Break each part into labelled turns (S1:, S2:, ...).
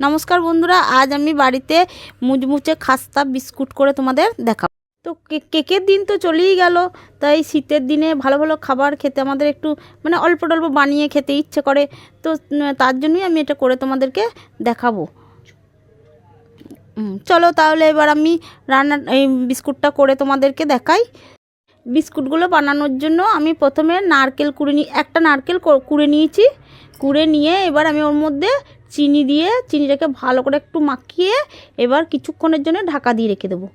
S1: নমস্কার বন্ধুরা, আজ আমি বাড়িতে মুচমুচে খাস্তা বিস্কুট করে তোমাদের দেখাবো। তো কেকের দিন তো চলেই গেল, তাই শীতের দিনে ভালো ভালো খাবার খেতে আমাদের একটু মানে অল্প টল্প বানিয়ে খেতে ইচ্ছে করে, তো তার জন্যই আমি এটা করে তোমাদেরকে দেখাবো। চলো তাহলে এবার আমি রান্না, এই বিস্কুটটা করে তোমাদেরকে দেখাই। বিস্কুটগুলো বানানোর জন্য আমি প্রথমে নারকেল কুড়ে নিই একটা নারকেল কুড়ে নিয়েছি, কুড়ে নিয়ে এবার আমি ওর মধ্যে চিনি দিয়ে, চিনিটাকে ভালো করে একটু মাখিয়ে এবার কিছুক্ষণের জন্য ঢাকা দিয়ে রেখে দেবো।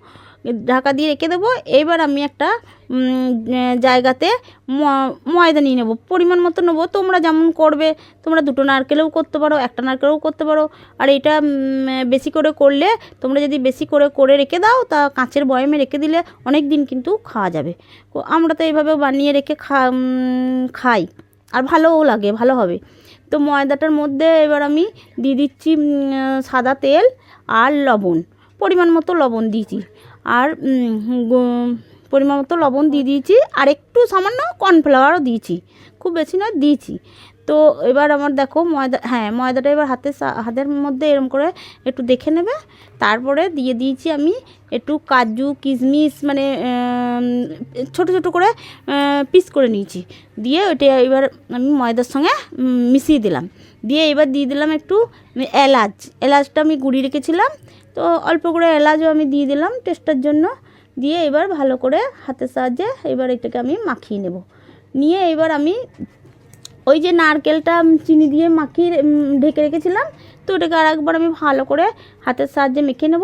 S1: ঢাকা দিয়ে রেখে দেবো। এবার আমি একটা জায়গাতে ময়দা নিয়ে নেব। পরিমাণ মতো নেব। তোমরা যেমন করবে, তোমরা দুটো নারকেলেও করতে পারো, একটা নারকেলেও করতে পারো। আর এটা বেশি করে করলে, তোমরা যদি বেশি করে করে রেখে দাও, তা কাঁচের বয়মে রেখে দিলে অনেক দিন কিন্তু খাওয়া যাবে। আমরা তো এইভাবে বানিয়ে রেখে খা খাই। আর ভালোও লাগে, ভালো হবে। তো ময়দাটার মধ্যে এবার আমি দিয়ে দিচ্ছি সাদা তেল আর লবণ, পরিমাণ মতো লবণ দিয়েছি। আর পরিমাণ মতো লবণ দিয়ে দিয়েছি, আর একটু সামান্য কর্নফ্লাওয়ারও দিয়েছি। খুব বেশি নয়, দিয়েছি। তো এবার আমার দেখো ময়দা হ্যাঁ ময়দাটা এবার হাতে হাতের মধ্যে এরম করে একটু দেখে নেবে। তারপরে দিয়ে দিয়েছি আমি একটু কাজু, কিশমিশ মানে ছোট ছোট করে পিস করে নিয়েছি। দিয়ে ওইটা এবার আমি ময়দার সঙ্গে মিশিয়ে দিলাম। দিয়ে এবার দিয়ে দিলাম একটু এলাচ। এলাচটা আমি গুঁড়িয়ে রেখেছিলাম। তো অল্প করে এলাচও আমি দিয়ে দিলাম টেস্টের জন্য। দিয়ে এবার ভালো করে হাতের সাহায্যে এবার এটাকে আমি মাখিয়ে নেব। নিয়ে এবার আমি ওই যে নারকেলটা চিনি দিয়ে মাখিয়ে ঢেকে রেখেছিলাম, তো ওটাকে আর একবার আমি ভালো করে হাতের সাহায্যে মেখে নেব।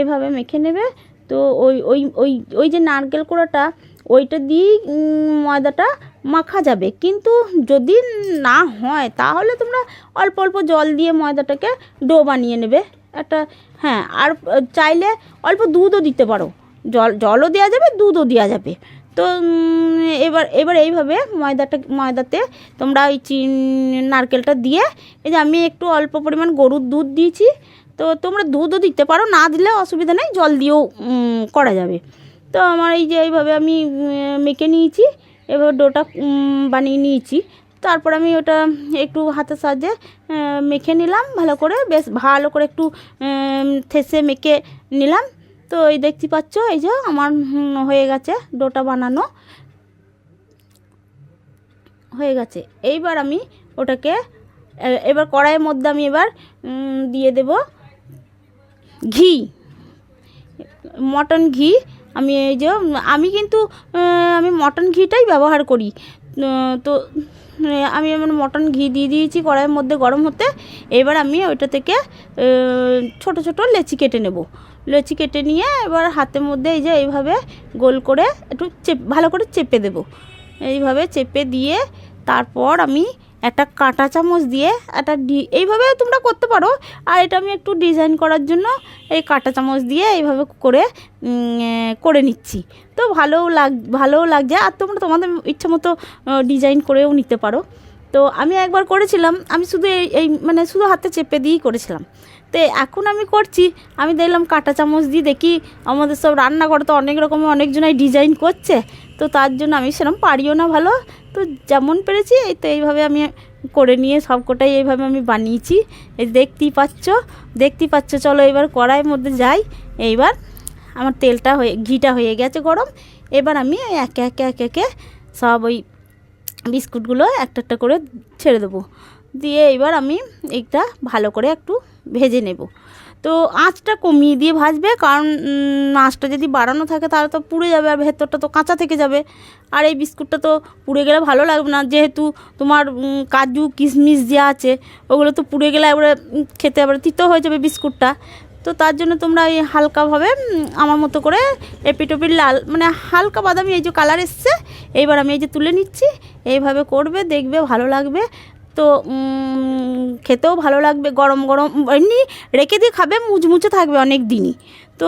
S1: এভাবে মেখে নেবে, তো ওই ওই ওই ওই যে নারকেল কোড়াটা, ওইটা দিয়েই ময়দাটা মাখা যাবে। কিন্তু যদি না হয়, তাহলে তোমরা অল্প অল্প জল দিয়ে ময়দাটাকে ডো বানিয়ে নেবে। একটা হ্যাঁ আর চাইলে অল্প দুধও দিতে পারো। জল, জলও দেওয়া যাবে, দুধও দেওয়া যাবে। তো এবার এবার এইভাবে ময়দাটা, ময়দাতে তোমরা ওই চিন, নারকেলটা দিয়ে, এই যে আমি একটু অল্প পরিমাণ গরুর দুধ দিয়েছি, তো তোমরা দুধও দিতে পারো, না দিলে অসুবিধা নেই, জল দিয়েও করা যাবে। তো আমার এই যে এইভাবে আমি মেখে নিয়েছি, এবার ডোটা বানিয়ে নিয়েছি। তারপর আমি ওটা একটু হাতের সাহায্যে মেখে নিলাম, ভালো করে, বেশ ভালো করে একটু থেসে মেখে নিলাম। তো এই দেখতে পাচ্ছ, এই যে আমার হয়ে গেছে ডোটা বানানো। হয়ে গেছে। এইবার আমি ওটাকে এবার কড়াইয়ের মধ্যে আমি এবার দিয়ে দেব ঘি। মটন ঘি। আমি এই যে, আমি কিন্তু আমি মটন ঘিটাই ব্যবহার করি। তো আমি আমার মটন ঘি দিয়ে দিয়েছি কড়াইয়ের মধ্যে গরম হতে। এবার আমি ওইটা থেকে ছোট ছোট লেচি কেটে নেব। লেচি কেটে নিয়ে এবার হাতের মধ্যে এই যে এইভাবে গোল করে একটু চেপ, ভালো করে চেপে দেব। এইভাবে চেপে দিয়ে তারপর আমি একটা কাঁটা চামচ দিয়ে একটা ডি এইভাবে তোমরা করতে পারো। আর এটা আমি একটু ডিজাইন করার জন্য এই কাঁটা চামচ দিয়ে এইভাবে করে করে নিচ্ছি। তো ভালোও লাগ, ভালোও লাগছে। আর তোমরা তোমাদের ইচ্ছে মতো ডিজাইন করেও নিতে পারো। তো আমি একবার করেছিলাম। আমি শুধু এই এই মানে শুধু হাতে চেপে দিয়েই করেছিলাম। তো এখন আমি করছি। আমি দেখলাম কাঁটা চামচ দিয়ে দেখি আমাদের সব রান্নাঘরে তো অনেক রকমের অনেকজনাই ডিজাইন করছে। তো তার জন্য আমি সেরকম পারিও না ভালো। তো যেমন পেরেছি, এই তো এইভাবে আমি করে নিয়ে সব কটাই এইভাবে আমি বানিয়েছি। এই দেখতেই পাচ্ছ দেখতেই পাচ্ছ, চলো এবার কড়াইয়ের মধ্যে যাই। এইবার আমার তেলটা হয়ে, ঘিটা হয়ে গেছে গরম। এবার আমি একে একে একে একে সব ওই বিস্কুটগুলো একটা একটা করে ছেড়ে দেবো। দিয়ে এবার আমি এইটা ভালো করে একটু ভেজে নেব। তো আঁচটা কমিয়ে দিয়ে ভাজবে, কারণ আঁচটা যদি বাড়ানো থাকে তাহলে তো পুড়ে যাবে আর ভেতরটা তো কাঁচা থেকে যাবে। আর এই বিস্কুটটা তো পুড়ে গেলে ভালো লাগবে না, যেহেতু তোমার কাজু, কিশমিশ যে আছে, ওগুলো তো পুড়ে গেলে এবারে খেতে এবারে তিতো হয়ে যাবে বিস্কুটটা। তো তার জন্য তোমরা এই হালকাভাবে আমার মতো করে এপিটোপির লাল মানে হালকা বাদামি, এই যে কালার এসছে, এইবার আমি এই যে তুলে নিচ্ছি, এইভাবে করবে, দেখবে ভালো লাগবে। তো খেতেও ভালো লাগবে, গরম গরম, এমনি রেখে দিয়ে খাবে, মুচমুচে থাকবে অনেক দিনই। তো